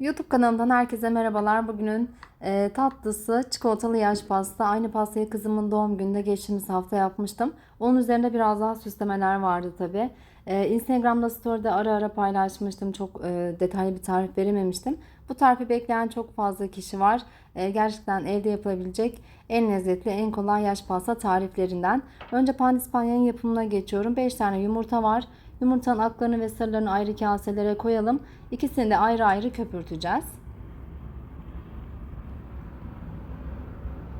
YouTube kanalımdan herkese merhabalar. Bugünün e, tatlısı çikolatalı yaş pasta. Aynı pastayı kızımın doğum gününde geçtiğimiz hafta yapmıştım. Onun üzerinde biraz daha süslemeler vardı tabi. E, Instagram'da story'de ara ara paylaşmıştım. Çok e, detaylı bir tarif verememiştim. Bu tarifi bekleyen çok fazla kişi var. E, gerçekten evde yapılabilecek en lezzetli, en kolay yaş pasta tariflerinden. Önce pandispanyanın yapımına geçiyorum. 5 tane yumurta var. Yumurtanın aklarını ve sarılarını ayrı kaselere koyalım. İkisini de ayrı ayrı köpürteceğiz.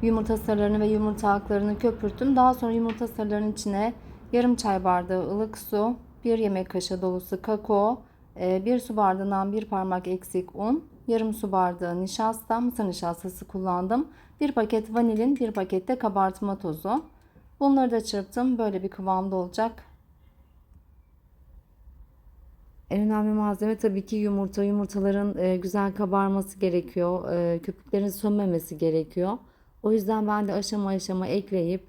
Yumurta sarılarını ve yumurta aklarını köpürttüm. Daha sonra yumurta sarılarının içine yarım çay bardağı ılık su, 1 yemek kaşığı dolusu kakao, 1 su bardağından 1 parmak eksik un, yarım su bardağı nişasta, mısır nişastası kullandım. 1 paket vanilin, 1 paket de kabartma tozu. Bunları da çırptım. Böyle bir kıvamda olacak. En önemli malzeme tabii ki yumurta. Yumurtaların e, güzel kabarması gerekiyor. E, köpüklerin sönmemesi gerekiyor. O yüzden ben de aşama aşama ekleyip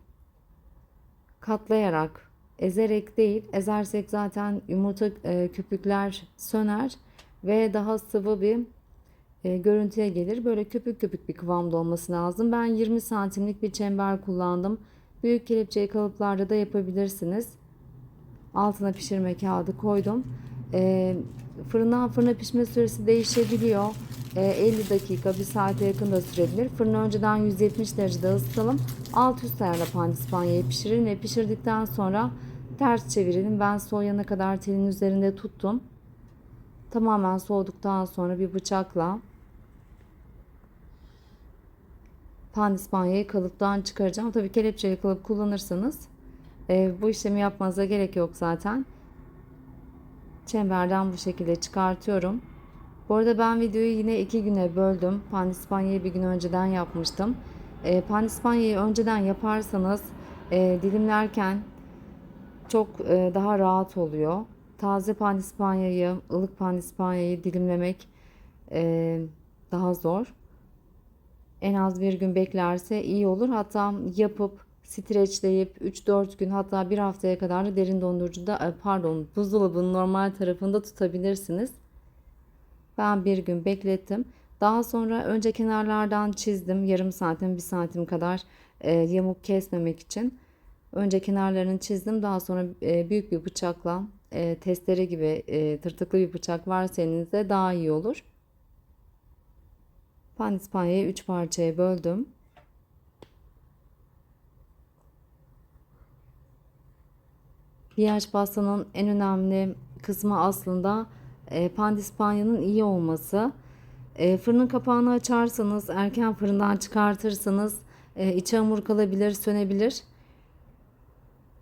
katlayarak, ezerek değil, ezersek zaten yumurta e, köpükler söner ve daha sıvı bir e, görüntüye gelir. Böyle köpük köpük bir kıvamda olması lazım. Ben 20 santimlik bir çember kullandım. Büyük kelepçeyi kalıplarda da yapabilirsiniz. Altına pişirme kağıdı koydum. E, fırından fırına pişme süresi değişebiliyor. E, 50 dakika, 1 saate yakın da sürebilir. Fırını önceden 170 derecede ısıtalım. Alt üst ayarla pandispanyayı pişirin ve pişirdikten sonra ters çevirelim. Ben soğuyana kadar telin üzerinde tuttum. Tamamen soğuduktan sonra bir bıçakla pandispanyayı kalıptan çıkaracağım. Tabii kelepçeli kalıp kullanırsanız e, bu işlemi yapmanıza gerek yok zaten. Çemberden bu şekilde çıkartıyorum. Bu arada ben videoyu yine iki güne böldüm. Pandispanyayı bir gün önceden yapmıştım. E, pandispanyayı önceden yaparsanız e, dilimlerken çok e, daha rahat oluyor. Taze pandispanyayı, ılık pandispanyayı dilimlemek e, daha zor. En az bir gün beklerse iyi olur. Hatta yapıp streçleyip 3-4 gün hatta bir haftaya kadar da derin dondurucuda e, pardon buzdolabının normal tarafında tutabilirsiniz. Ben bir gün beklettim. Daha sonra önce kenarlardan çizdim. Yarım santim, bir santim kadar e, yamuk kesmemek için. Önce kenarlarını çizdim. Daha sonra e, büyük bir bıçakla e, testere gibi e, tırtıklı bir bıçak varsa elinizde daha iyi olur. Pandispanyayı 3 parçaya böldüm. Yaş pastanın en önemli kısmı aslında e, pandispanyanın iyi olması. E, fırının kapağını açarsanız, erken fırından çıkartırsanız e, içi hamur kalabilir, sönebilir.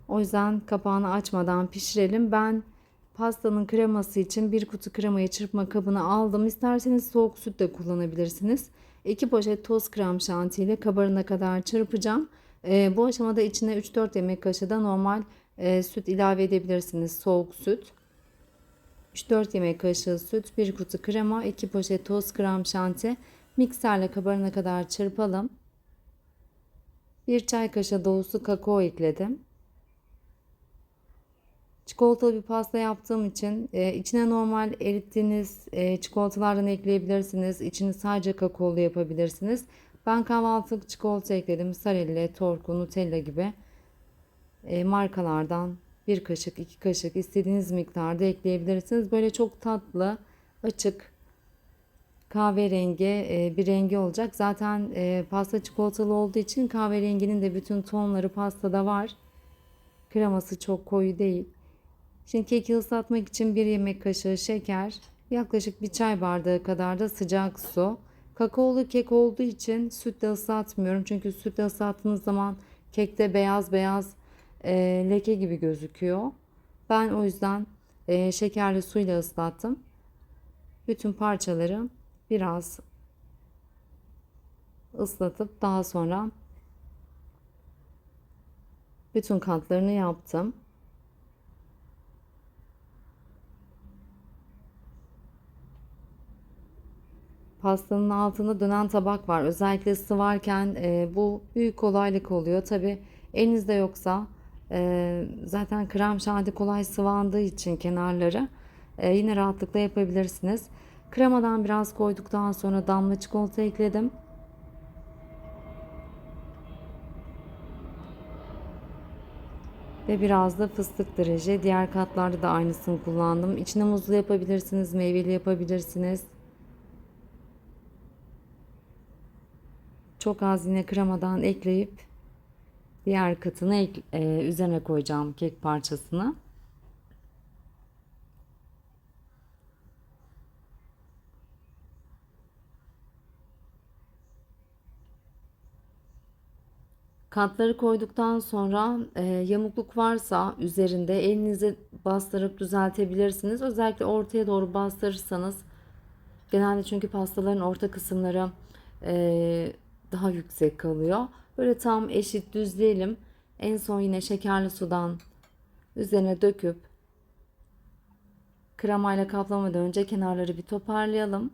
O yüzden kapağını açmadan pişirelim. Ben pastanın kreması için bir kutu kremayı çırpma kabına aldım. İsterseniz soğuk süt de kullanabilirsiniz. 2 poşet toz krem şanti ile kabarına kadar çırpacağım. E, bu aşamada içine 3-4 yemek kaşığı da normal e, süt ilave edebilirsiniz. Soğuk süt. 3-4 yemek kaşığı süt, 1 kutu krema, 2 poşet toz krem şanti. Mikserle kabarına kadar çırpalım. 1 çay kaşığı dolusu kakao ekledim. Çikolatalı bir pasta yaptığım için e, içine normal erittiğiniz e, çikolatalardan ekleyebilirsiniz. İçini sadece kakaolu yapabilirsiniz. Ben kahvaltılık çikolata ekledim. Sarelle, Torku, Nutella gibi markalardan bir kaşık, iki kaşık istediğiniz miktarda ekleyebilirsiniz. Böyle çok tatlı, açık, kahverengi e, bir rengi olacak. Zaten e, pasta çikolatalı olduğu için kahverenginin de bütün tonları pastada var. Kreması çok koyu değil. Şimdi keki ıslatmak için bir yemek kaşığı şeker, yaklaşık bir çay bardağı kadar da sıcak su. Kakaolu kek olduğu için sütle ıslatmıyorum. Çünkü sütle ıslattığınız zaman kekte beyaz beyaz e, leke gibi gözüküyor. Ben o yüzden e, şekerli suyla ıslattım. Bütün parçaları biraz ıslatıp daha sonra bütün katlarını yaptım. Pastanın altında dönen tabak var. Özellikle sıvarken e, bu büyük kolaylık oluyor. Tabi elinizde yoksa e, zaten krem şanti kolay sıvandığı için kenarları e, yine rahatlıkla yapabilirsiniz. Kremadan biraz koyduktan sonra damla çikolata ekledim. Ve biraz da fıstık derece. Diğer katlarda da aynısını kullandım. İçine muzlu yapabilirsiniz, meyveli yapabilirsiniz. Çok az yine kremadan ekleyip diğer katını e, üzerine koyacağım kek parçasını. Katları koyduktan sonra e, yamukluk varsa üzerinde elinize bastırıp düzeltebilirsiniz. Özellikle ortaya doğru bastırırsanız genelde çünkü pastaların orta kısımları e, daha yüksek kalıyor. Böyle tam eşit düzleyelim. En son yine şekerli sudan üzerine döküp kremayla kaplamadan önce kenarları bir toparlayalım.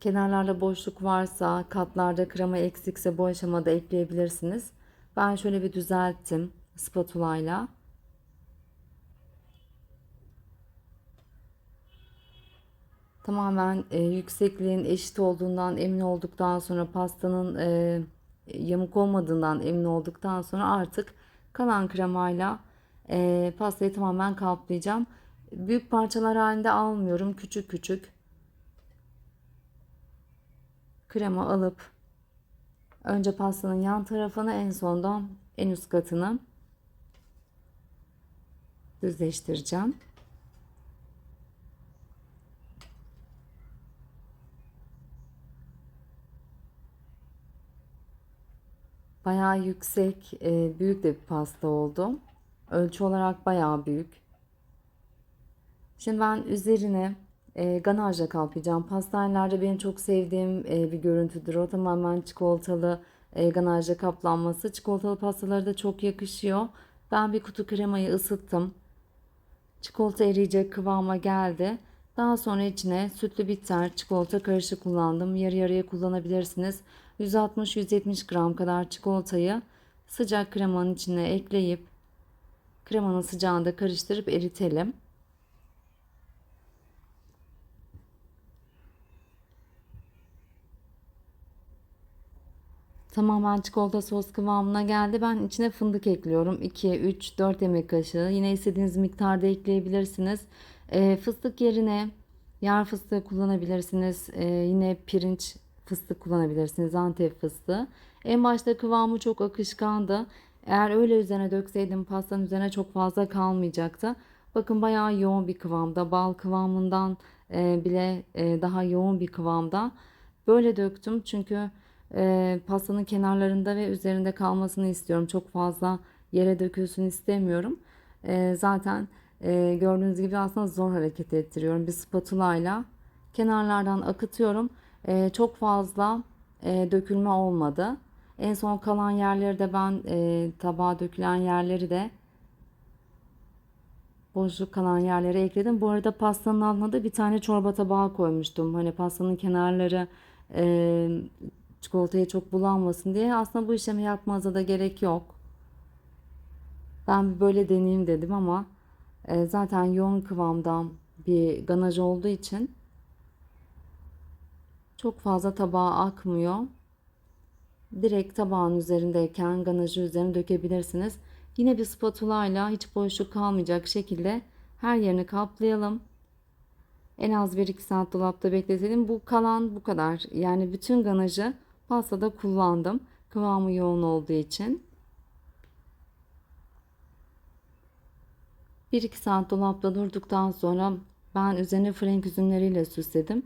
Kenarlarda boşluk varsa, katlarda krema eksikse bu aşamada ekleyebilirsiniz. Ben şöyle bir düzelttim spatula ile. Tamamen e, yüksekliğin eşit olduğundan emin olduktan sonra pastanın e, yamuk olmadığından emin olduktan sonra artık kalan kremayla e, pastayı tamamen kaplayacağım. Büyük parçalar halinde almıyorum. Küçük küçük krema alıp önce pastanın yan tarafını en sondan en üst katını düzleştireceğim. Bayağı yüksek, e, büyük de bir pasta oldu. Ölçü olarak bayağı büyük. Şimdi ben üzerine e, ganajla kaplayacağım. Pastanelerde benim çok sevdiğim e, bir görüntüdür. O tamamen çikolatalı e, ganajla kaplanması. Çikolatalı pastalara da çok yakışıyor. Ben bir kutu kremayı ısıttım. Çikolata eriyecek kıvama geldi. Daha sonra içine sütlü bitter çikolata karışık kullandım. Yarı yarıya kullanabilirsiniz. 160-170 gram kadar çikolatayı sıcak kremanın içine ekleyip kremanın sıcağında karıştırıp eritelim. Tamamen çikolata sos kıvamına geldi. Ben içine fındık ekliyorum. 2, 3, 4 yemek kaşığı. Yine istediğiniz miktarda ekleyebilirsiniz. E, fıstık yerine yer fıstığı kullanabilirsiniz. E, yine pirinç fıstık kullanabilirsiniz. Antep fıstığı. En başta kıvamı çok akışkandı. Eğer öyle üzerine dökseydim pastanın üzerine çok fazla kalmayacaktı. Bakın bayağı yoğun bir kıvamda. Bal kıvamından e, bile e, daha yoğun bir kıvamda. Böyle döktüm çünkü e, pastanın kenarlarında ve üzerinde kalmasını istiyorum. Çok fazla yere dökülsün istemiyorum. E, zaten e, gördüğünüz gibi aslında zor hareket ettiriyorum. Bir spatula ile kenarlardan akıtıyorum. E, çok fazla e, dökülme olmadı. En son kalan yerleri de ben e, tabağa dökülen yerleri de boşluk kalan yerlere ekledim. Bu arada pastanın altına da bir tane çorba tabağı koymuştum. Hani pastanın kenarları e, çikolataya çok bulanmasın diye. Aslında bu işlemi yapmanıza da gerek yok. Ben böyle deneyeyim dedim ama e, zaten yoğun kıvamda bir ganaj olduğu için çok fazla tabağa akmıyor. Direkt tabağın üzerindeyken ganajı üzerine dökebilirsiniz. Yine bir spatula ile hiç boşluk kalmayacak şekilde her yerini kaplayalım. En az 1-2 saat dolapta bekletelim. Bu kalan bu kadar. Yani bütün ganajı pastada kullandım. Kıvamı yoğun olduğu için. 1-2 saat dolapta durduktan sonra ben üzerine frenk üzümleriyle süsledim.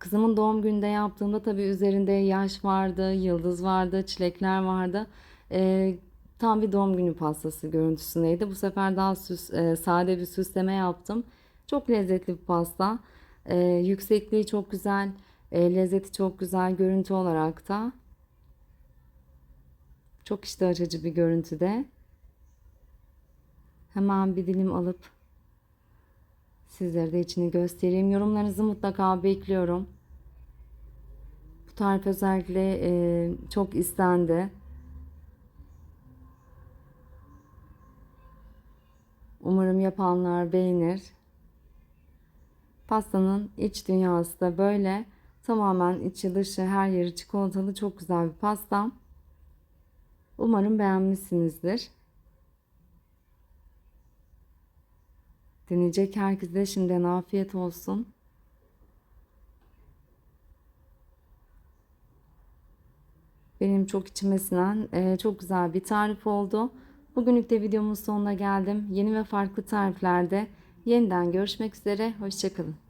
Kızımın doğum gününde yaptığımda tabii üzerinde yaş vardı, yıldız vardı, çilekler vardı. Ee, tam bir doğum günü pastası görüntüsündeydi. Bu sefer daha süs, e, sade bir süsleme yaptım. Çok lezzetli bir pasta. Ee, yüksekliği çok güzel, e, lezzeti çok güzel görüntü olarak da. Çok iştah açıcı bir görüntüde. Hemen bir dilim alıp sizlere de içini göstereyim. Yorumlarınızı mutlaka bekliyorum. Bu tarif özellikle e, çok istendi. Umarım yapanlar beğenir. Pastanın iç dünyası da böyle. Tamamen içi dışı her yeri çikolatalı çok güzel bir pasta. Umarım beğenmişsinizdir. Deneyecek herkese şimdiden afiyet olsun. Benim çok içime sinen e, çok güzel bir tarif oldu. Bugünlük de videomun sonuna geldim. Yeni ve farklı tariflerde yeniden görüşmek üzere. Hoşçakalın.